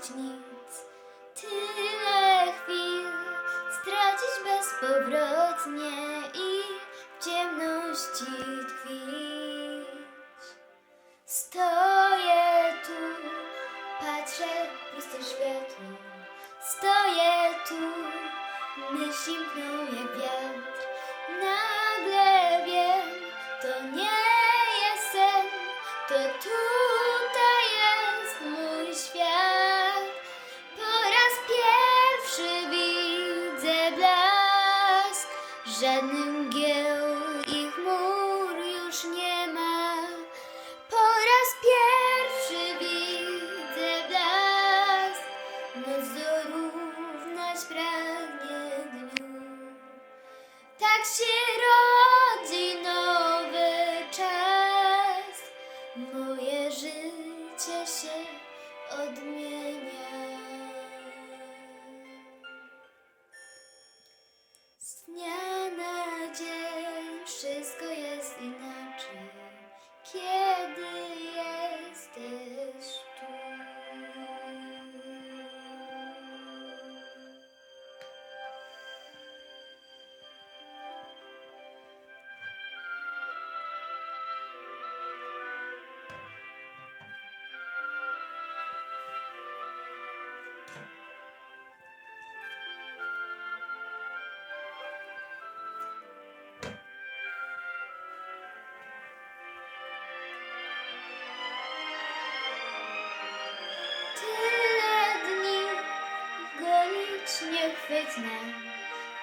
zyskać nic. Tyle chwil stracić bezpowrotnie i w ciemności tkwić. Stoję tu, patrzę w światło. Stoję tu, myśli mkną żadnych mgieł i chmur już nie ma. Po raz pierwszy widzę blask, noc dorównać pragnie dniu. Tak się rodzi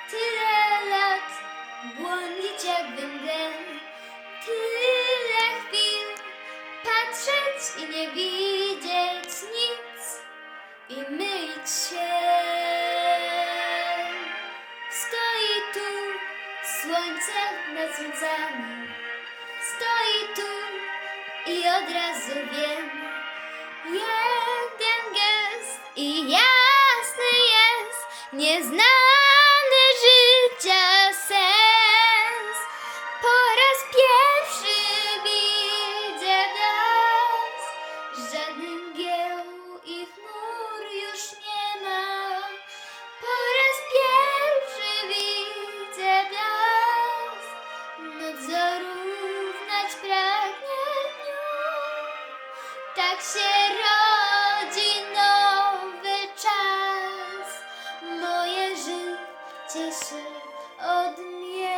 tyle lat błądzić jak węgiel, tyle chwil patrzeć i nie widzieć nic i mylić się. Stoi tu słońce nad słońcami, stoi tu i od razu wiem. Jeden nieznany życia sens. Po raz pierwszy widzę blask, żadnych mgieł i chmur już nie ma. Po raz pierwszy widzę blask, noc zarównać pragnie dniu. Tak się ciszy odmienia.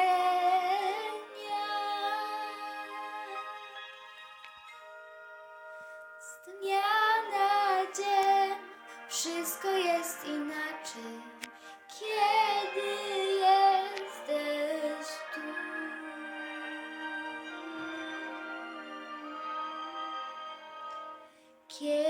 Z dnia na dzień wszystko jest inaczej, kiedy jesteś tu. Kiedy